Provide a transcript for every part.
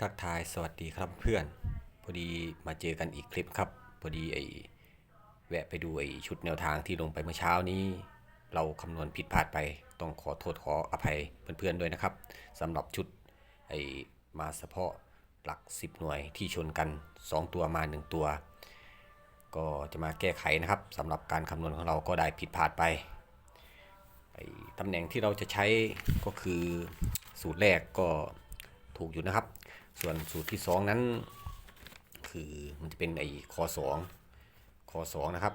ทักทายสวัสดีครับเพื่อน พอดีมาเจอกันอีกคลิปครับ พอดีไอ้แวะไปดูไอ้ชุดแนวทางที่ลงไปเมื่อเช้านี้ เราคำนวณผิดพลาดไปต้องขอโทษขออภัยเพื่อนๆด้วยนะครับสำหรับชุดไอ้มาเฉพาะหลัก 10 หน่วยที่ชนกัน 2 ตัวมา 1 ตัว ก็จะมาแก้ไขนะครับสำหรับการคำนวณของเราก็ได้ผิดพลาดไปไอ้ตำแหน่งที่เราจะใช้ก็คือสูตรแรกก็ถูกอยู่นะครับ ส่วนสูตรที่ 2 นั้น คือมันจะเป็นไอ้คอ2คอ2นะครับ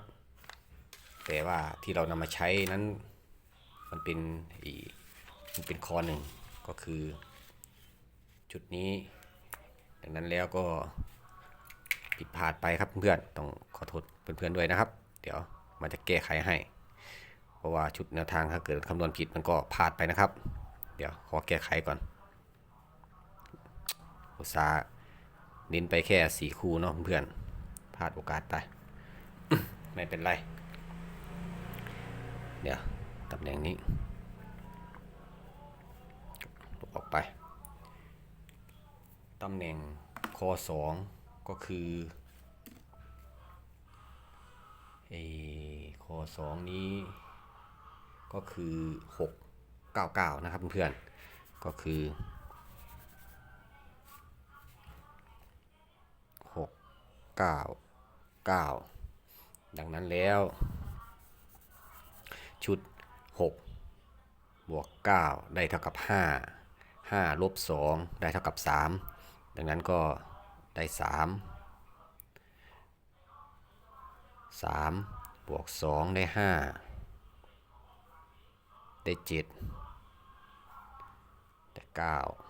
แต่ว่าที่เรานำมาใช้นั้น มันเป็นไอ้มันเป็นคอหนึ่งก็คือ จุดนี้ดังนั้นแล้วก็ผิดพลาดไปครับเพื่อนๆต้องขอโทษเพื่อนๆด้วยนะครับ เดี๋ยวมันจะแก้ไขให้ เพราะว่าชุดแนวทางถ้าเกิดคำนวณผิดมันก็พลาดไปนะครับ เดี๋ยวขอแก้ไขก่อน อุตสาห์เน้นไปแค่สี่คู่เนาะเพื่อนพลาดโอกาสไป ไม่เป็นไร เดี๋ยวตำแหน่งนี้ลบออกไป ตำแหน่งคอสองก็คือไอ้คอสองนี้ ก็คือ 699 นะครับเพื่อนๆก็คือ 9 9 ดังนั้นแล้ว ชุด 6 บวก 9 ได้เท่ากับ 5 5 ลบ 2 ได้เท่ากับ 3 ดังนั้นก็ได้ 3 3 บวก 2 ได้ 5 ได้ 7 ได้ 9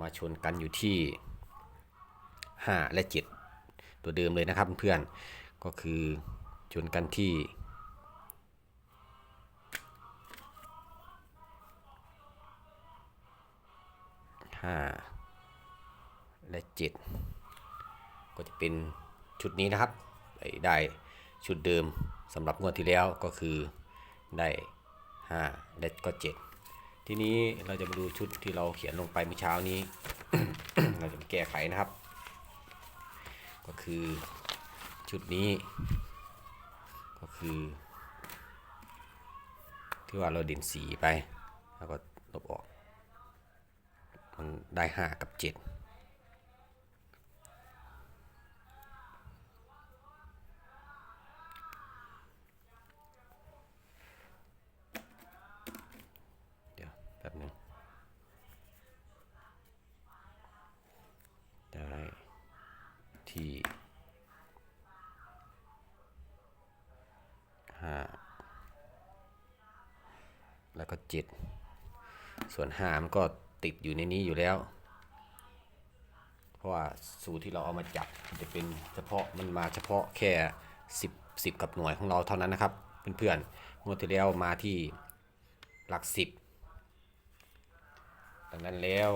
มาชนกันอยู่ที่ห้าและเจ็ดตัวเดิมเลยนะครับเพื่อนก็คือชนกันที่ห้าและเจ็ดก็จะเป็นชุดนี้นะครับไได้ชุดเดิมสำหรับงวดที่แล้วก็คือได้ 5 และก็ 7 ทีนี้เราจะมาดูชุดที่เราเขียนลงไปเมื่อเช้านี้ เราจะมาแก้ไขนะครับ ก็คือชุดนี้ ก็คือ ที่ว่าเราเด่นสีไป แล้วก็ลบออก มันได้ 5 กับ 7 เดี๋ยวแป๊บหนึงได้ที่ ห้าแล้วก็เจ็ดส่วนห้ามันก็ติดอยู่ในนี้อยู่แล้ว เพราะว่าสูตรที่เราเอามาจับจะเป็นเฉพาะมันมาเฉพาะแค่ 10 10 กับหน่วยของเราเท่านั้นนะครับ เพื่อนๆงวดที่แล้วมาที่หลักสิบดังนั้นแล้ว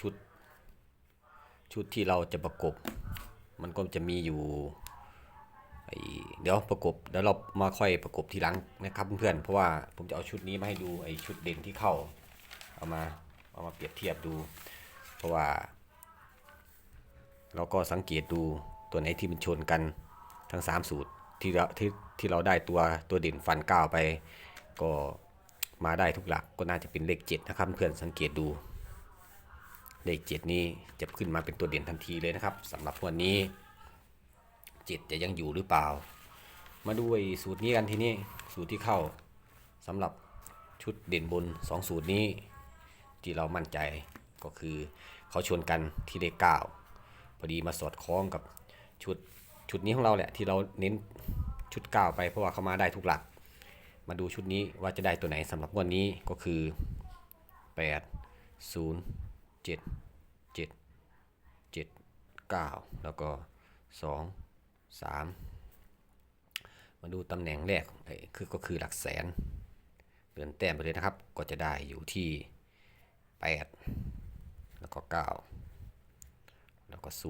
ชุดชุดที่เราจะประกบ มันก็จะมีอยู่ เดี๋ยวประกบเดี๋ยวเรามาค่อยประกบทีหลังนะครับเพื่อนๆเพราะว่าผมจะเอาชุดนี้มาให้ดูไอ้ชุดเด่นที่เข้า เอามาเอามาเปรียบเทียบดู เพราะว่า เราก็สังเกตดูตัวไหนที่มันชนกันทั้ง 3 สูตรที่เราที่ที่เราได้ตัวตัวเด่นฟันก้าวไป ก็มาได้ทุกหลักก็น่าจะเป็นเลข 7 นะครับเพื่อนสังเกตดูเลข 7 นี้จะขึ้นมาเป็นตัวเด่นทันทีเลยนะครับสำหรับวันนี้ 7จะยังอยู่หรือเปล่า มาดูไอ้สูตรนี้กันทีนี้สูตรที่เข้าสำหรับชุดเด่นบน 2 สูตรนี้ ที่เรามั่นใจก็คือเขาชวนกันที่เลข9พอดีมาสอดคล้องกับชุดชุดนี้ของเราแหละที่เราเน้นชุด9ไปเพราะว่าเขามาได้ทุกหลัก มาดูชุดนี้ว่าจะได้ตัวไหนสำหรับวันนี้ก็คือ 8 0 7 7 7 9 แล้วก็ 2 3 มาดูตำแหน่งแรกคือก็คือหลักแสนเดือนแต้มไปเลยนะครับ ก็จะได้อยู่ที่ 8 แล้วก็ 9 แล้วก็ 0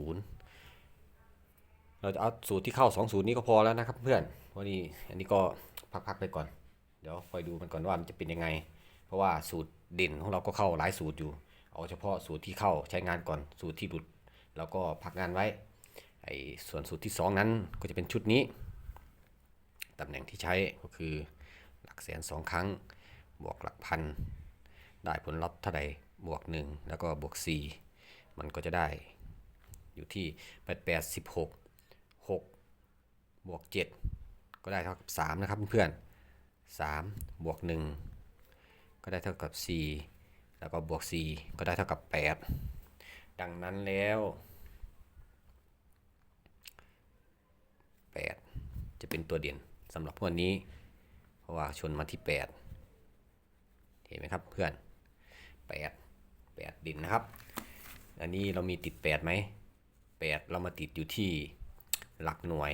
เราจะเอาสูตรที่เข้า 2 สูตรนี้ก็พอแล้วนะครับเพื่อนเพราะนี่อันนี้ก็พักๆไปก่อน เดี๋ยวคอยดูมันก่อนว่ามันจะเป็นยังไง เพราะว่าสูตรเด่นของเราก็เข้าหลายสูตรอยู่ เอาเฉพาะสูตรที่เข้าใช้งานก่อน สูตรที่หลุดแล้วก็พักงานไว้ ไอ้ส่วนสูตรที่สองนั้นก็จะเป็นชุดนี้ ตำแหน่งที่ใช้ก็คือหลักแสนสองครั้ง บวกหลักพัน ได้ผลลัพธ์เท่าใดบวก 1 แล้วก็บวก 4 มันก็จะได้อยู่ที่ 8 8 16 6 บวก 7 ก็ได้เท่ากับ 3 นะครับเพื่อนๆ3บวก 1 ก็ได้เท่ากับ 4 แล้วก็บวก 4 ก็ได้เท่ากับ 8 ดังนั้นแล้ว 8 จะเป็นตัวเด่นสำหรับพวกนี้ เพราะว่าชนมาที่ 8 เห็นไหมครับเพื่อน 8 8 ดินนะครับ อันนี้เรามีติด 8ไหม 8 เรามาติดอยู่ที่หลักหน่วย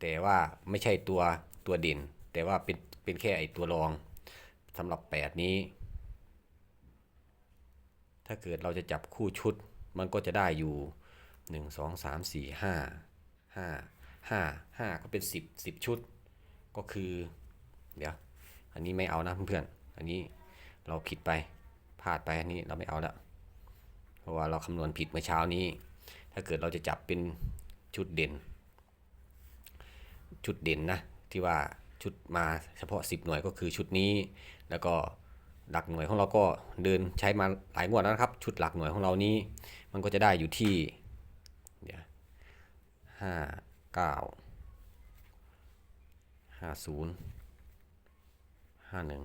แต่ว่าไม่ใช่ตัวตัวเด่น แต่ว่าเป็นเป็นแค่ไอตัวรองสำหรับ 8 นี้ ถ้าเกิดเราจะจับคู่ชุดมันก็จะได้อยู่ 1 2 3 4 5 5 5 5 ก็เป็น 10 10 ชุด ก็คือ เดี๋ยว อันนี้ไม่เอานะเพื่อนๆ อันนี้เราผิดไปพลาดไปอันนี้เราไม่เอาละเพราะว่าเราคำนวณผิดเมื่อเช้านี้ ถ้าเกิดเราจะจับเป็นชุดเด่น ชุดเด่นนะที่ว่าชุดมาเฉพาะ 10 หน่วยก็คือชุดนี้ แล้วก็หลักหน่วยของเราก็เดินใช้มาหลายงวดแล้วนะครับ ชุดหลักหน่วยของเรานี้ มันก็จะได้อยู่ที่เดี๋ยวห้า เก้าห้าศูนย์ห้าหนึ่ง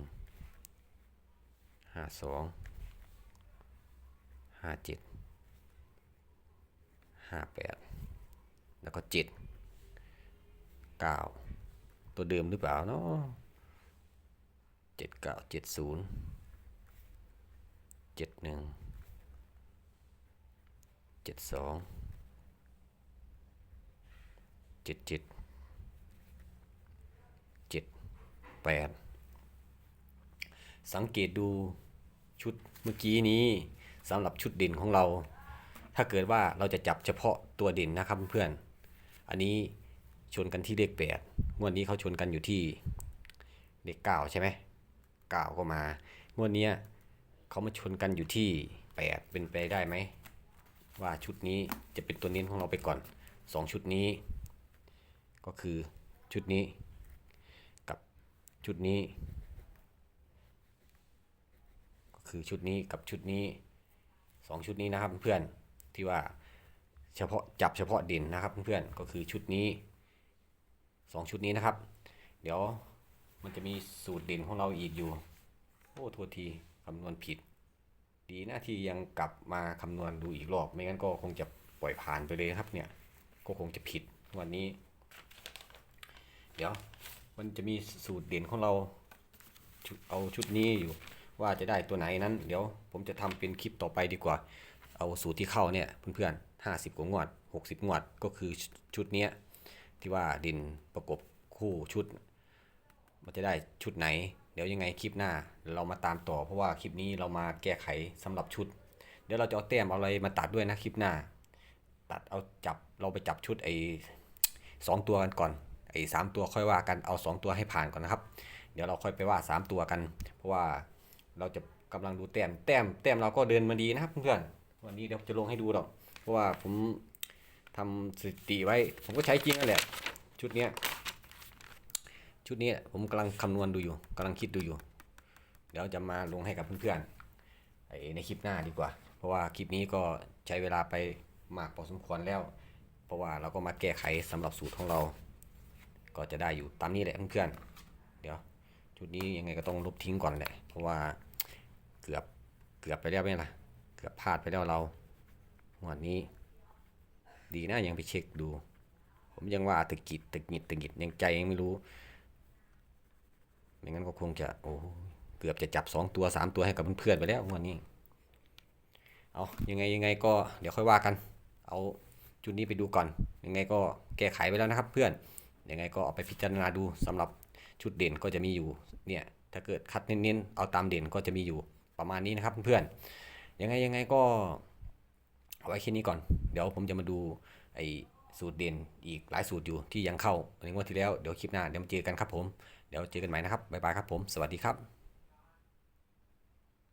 ห้าสองห้าเจ็ดห้าแปดแล้วก็เจ็ดเก้าตัวเดิมหรือเปล่าเนาะเจ็ดเก้าเจ็ดศูนย์เจ็ดหนึ่งเจ็ดสอง เจ็ดเจ็ดเจ็ดแปดสังเกตดูชุดเมื่อกี้นี้สำหรับชุดเด่นของเรา ถ้าเกิดว่าเราจะจับเฉพาะตัวเด่นนะครับเพื่อน อันนี้ชนกันที่เลขแปดงวดนี้เขาชนกันอยู่ที่เลขเก้าใช่ไหมเก้าก็มางวดเนี้เขามาชนกันอยู่ที่แปดเป็นไปได้ไหมว่าชุดนี้จะเป็นตัวเน้นของเราไปก่อนสองชุดนี้ ก็คือชุดนี้กับชุดนี้ ก็คือชุดนี้กับชุดนี้สองชุดนี้นะครับเพื่อนที่ว่าเฉพาะจับเฉพาะเด่นนะครับเพื่อนก็คือชุดนี้สองชุดนี้นะครับ เดี๋ยวมันจะมีสูตรเด่นของเราอีกอยู่โอ้โทษทีคำนวณผิด ดีนะที่ยังกลับมาคำนวณดูอีกรอบ ไม่งั้นก็คงจะปล่อยผ่านไปเลยครับเนี่ย ก็คงจะผิดวันนี้ เดี๋ยวมันจะมีสูตรเด่นของเราเอาชุดนี้อยู่ว่าจะได้ตัวไหนนั้น เดี๋ยวผมจะทำเป็นคลิปต่อไปดีกว่า เอาสูตรที่เข้าเนี่ยเพื่อนๆห้าสิบกว่างวดหกสิบงวดก็คือชุดเนี้ยที่ว่าดินประกบคู่ชุด มันจะได้ชุดไหน เดี๋ยวยังไงคลิปหน้าเรามาตามต่อ เพราะว่าคลิปนี้เรามาแก้ไขสำหรับชุด เดี๋ยวเราจะเอาแต้มเอาอะไรมาตัดด้วยนะคลิปหน้า ตัดเอาจับเราไปจับชุดไอ้สองตัวกันก่อน ไอ้สามตัวค่อยว่ากันเอาสองตัวให้ผ่านก่อนนะครับ เดี๋ยวเราค่อยไปว่าสามตัวกัน เพราะว่าเราจะกำลังดูแต้มแต้มแต้มเราก็เดินมาดีนะครับเพื่อนวันนี้เดี๋ยวจะลงให้ดูหรอก เพราะว่าผมทำสถิติไว้ ผมก็ใช้จริงนั่นแหละ ชุดเนี้ยชุดนี้ผมกำลังคำนวณดูอยู่กำลังคิดดูอยู่ เดี๋ยวจะมาลงให้กับเพื่อนๆไอ้ในคลิปหน้าดีกว่า เพราะว่าคลิปนี้ก็ใช้เวลาไปมากพอสมควรแล้ว เพราะว่าเราก็มาแก้ไขสำหรับสูตรของเรา ก็จะได้อยู่ตามนี้แหละเพื่อนๆเดี๋ยวชุดนี้ยังไงก็ต้องลบทิ้งก่อนแหละ เพราะว่าเกือบเกือบไปแล้วไหมล่ะ เกือบพลาดไปแล้วเราวันนี้ ดีนะยังไปเช็คดู ผมยังว่าตะกิดตะกิดตะกิดยังใจยังไม่รู้ไม่งั้นก็คงจะโอ้เกือบจะจับสองตัวสามตัวให้กับเพื่อนๆไปแล้ววันนี้ เอายังไงยังไงก็เดี๋ยวค่อยว่ากัน เอาจุดนี้ไปดูก่อน ยังไงก็แก้ไขไปแล้วนะครับเพื่อน ยังไงก็เอาไปพิจารณาดูสำหรับชุดเด่นก็จะมีอยู่เนี่ยถ้าเกิดคัดเน้นๆเอาตามเด่นก็จะมีอยู่ประมาณนี้นะครับเพื่อนยังไงยังไงก็เอาไว้แค่นี้ก่อน เดี๋ยวผมจะมาดูไอ้สูตรเด่นอีกหลายสูตรอยู่ที่ยังเข้าในงวดที่แล้วเดี๋ยวคลิปหน้าเดี๋ยวมาเจอกันครับผมเดี๋ยวเจอกันใหม่นะครับบ๊ายบายครับผมสวัสดีครับ